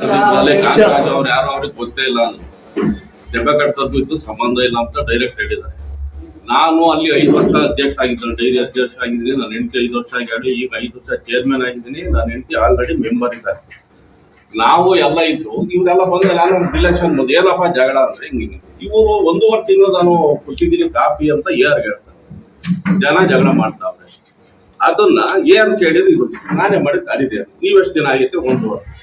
ಅವ್ರು ಯಾರು ಅವ್ರಿಗೆ ಗೊತ್ತೇ ಇಲ್ಲ ದೆಬ್ಬೆ ಕಟ್ತದ್ದು ಇತ್ತು ಸಂಬಂಧ ಇಲ್ಲ ಅಂತ ಡೈರೆಕ್ಟ್ ಹೇಳಿದ್ದಾರೆ. ನಾನು ಅಲ್ಲಿ ಐದು ವರ್ಷ ಅಧ್ಯಕ್ಷ ಆಗಿದ್ದೇನೆ ಡೈರಿ ಅಧ್ಯಕ್ಷ ಆಗಿದ್ದೀನಿ ನನ್ನ ಹೆಂಡತಿ ಐದು ವರ್ಷ ಆಗಿ ಈಗ ಐದು ವರ್ಷ ಚೇರ್ಮನ್ ಆಗಿದ್ದೀನಿ ನನ್ನ ಹೆಂಡತಿ ಆಲ್ರೆಡಿ ಮೆಂಬರ್ ಇದ್ದಾರೆ. ನಾವು ಎಲ್ಲ ಇದ್ರು ಇವರೆಲ್ಲ ಬಂದ್ರೆ ನಾನು ರಿಲೇಷನ್ ಬಂದು ಏನಪ್ಪ ಜಗಳ ಅಂದ್ರೆ ಹಿಂಗೆ? ಇವರು ಒಂದೂವರೆ ತಿಂಗಳು ನಾನು ಕೊಟ್ಟಿದ್ದೀನಿ ಕಾಪಿ ಅಂತ ಏರ್ ಹೇಳ್ತಾರೆ. ಜನ ಜಗಳ ಮಾಡ್ತಾವ್ರೆ ಅದನ್ನ ಏನ್ ಕೇಳಿದ್ರು ಇದು ನಾನೇ ಮಾಡಿ ತಾಳಿದೆ ನೀವೆಷ್ಟು ದಿನ ಆಗಿತ್ತು ಒಂದು ವರ್ಷ.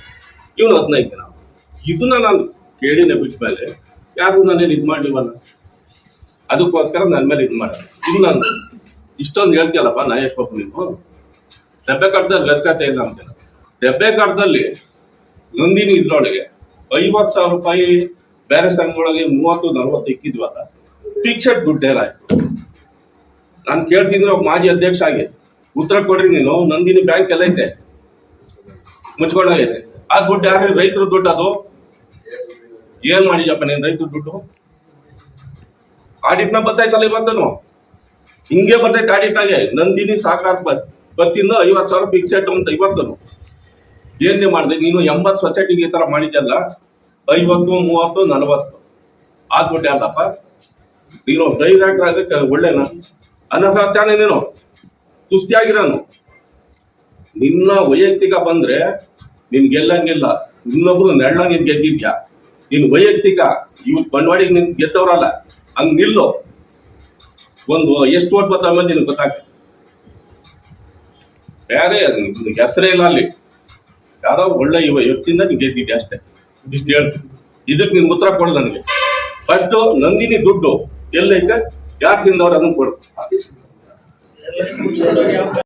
ಇವನು ಹದಿನೈದು ದಿನ ಇದನ್ನ ನಾನು ಕೇಳಿನ ಬಿಟ್ಟ ಮೇಲೆ ಯಾರು ನಾನೇನು ಇದು ಮಾಡ್ಲಿವಲ್ಲ ಅದಕ್ಕೋಸ್ಕರ ನನ್ನ ಮೇಲೆ ಇದು ಮಾಡ. ಇದು ನಾನು ಇಷ್ಟೊಂದು ಹೇಳ್ತೀಯಲ್ಲಪ್ಪ ನಾಯೇಶ್ವಪ್ಪ ನೀನು? ದೆಬ್ಬೆ ಕಟ್ಟದಲ್ಲಿ ಗರ್ಕತೆ ಇಲ್ಲ ಅಂತ. ದೆಬ್ಬೆ ಕಟ್ಟದಲ್ಲಿ ನಂದಿನಿ ಇದ್ರೊಳಗೆ ಐವತ್ತು ಸಾವಿರ ರೂಪಾಯಿ ಬೇರೆ ಸಂಘಗಳಿಗೆ ಮೂವತ್ತು, ನಲ್ವತ್ತು ಇಕ್ಕಿದ್ವಲ್ಲ? ಫಿಕ್ಸೆಡ್ ದುಡ್ಡೇನಾಯ್ತು ನಾನು ಕೇಳ್ತಿದ್ರೆ ಒಬ್ಬ ಮಾಜಿ ಅಧ್ಯಕ್ಷ ಆಗಿ ಉತ್ತರ ಕೊಡ್ರಿ ನೀನು, ನಂದಿನಿ ಬ್ಯಾಂಕ್ ಎಲ್ಲ ಐತೆ. ಮುಚ್ಕೊಂಡೋಗೈತೆ. ಆ ದುಡ್ಡು ಯಾರು ರೈತರ ದುಡ್ಡು ಅದು. ಏನ್ ಮಾಡಿದ್ಯಪ್ಪ ನೀನ್ ರೈತರ ದುಡ್ಡು? ಆಡಿಟ್ನ ಬರ್ತಾಯ್ತಲ್ಲ ಇವತ್ತನು? ಹಿಂಗೆ ಬರ್ತೈತೆ ಆಡಿಟ್ ಆಗಿ ನಂದಿನಿ ಸಾಕಾರ ಬತ್ ಬತ್ತಿಂದ ಐವತ್ತು ಸಾವಿರ ಫಿಕ್ಸೆಡ್ ಅಂತ ಇವತ್ತನು. ಏನೇ ಮಾಡಿದೆ? ನೀನು ಎಂಬತ್ತು ಸೊಸೈಟಿಗೆ ಈ ತರ ಮಾಡಿದ್ಯಲ್ಲ, ಐವತ್ತು, ಮೂವತ್ತು, ನಲವತ್ತು. ದುಡ್ಡು ಯಾರಪ್ಪ ನೀನು ಡೈರೆಕ್ಟರ್ ಆಗಕ್ಕೆ ಒಳ್ಳೆನ? ಅನಸಾಧ್ಯಾನೆ ನೀನು? ಸುಸ್ತಿಯಾಗಿರೋನು? ನಿನ್ನ ವೈಯಕ್ತಿಕ ಬಂದ್ರೆ ನಿನ್ ಗೆಲ್ಲಂಗಿಲ್ಲ, ಇನ್ನೊಬ್ರು ನೆಳ್ಳಂಗೆ ಗೆದ್ದಿದ್ಯಾ? ನೀನ್ ವೈಯಕ್ತಿಕ, ಇವ್ ಬಂಡವಾಳಿಗೆ ನಿನ್ ಗೆದ್ದವ್ರಲ್ಲ, ಹಂಗ್ ನಿಲ್ಲು. ಒಂದು ಎಷ್ಟು ಓಟ್ ಬರ್ತಾವ ಮಂದಿ ನಿನ್ಗೆ ಗೊತ್ತಾಗ್ತದೆ ಬೇರೆ ಹೆಸರೇ ಇಲ್ಲ ಅಲ್ಲಿ. ಯಾರೋ ಒಳ್ಳೆ ಇವ ವ್ಯಕ್ತಿಯಿಂದ ನೀನ್ ಗೆದ್ದಿದ್ಯಾ ಅಷ್ಟೇ. ಇಷ್ಟು ಹೇಳ್ತೀನಿ. ಇದಕ್ಕೆ ನಿನ್ ಉತ್ತರ ಕೊಡು ನನಗೆ. ಫಸ್ಟ್ ನಂದಿನಿ ದುಡ್ಡು ಎಲ್ಲೈತೆ? ಯಾಕೆ ತಿಂದವ್ರು ಅದನ್ನ ಕೊಡು.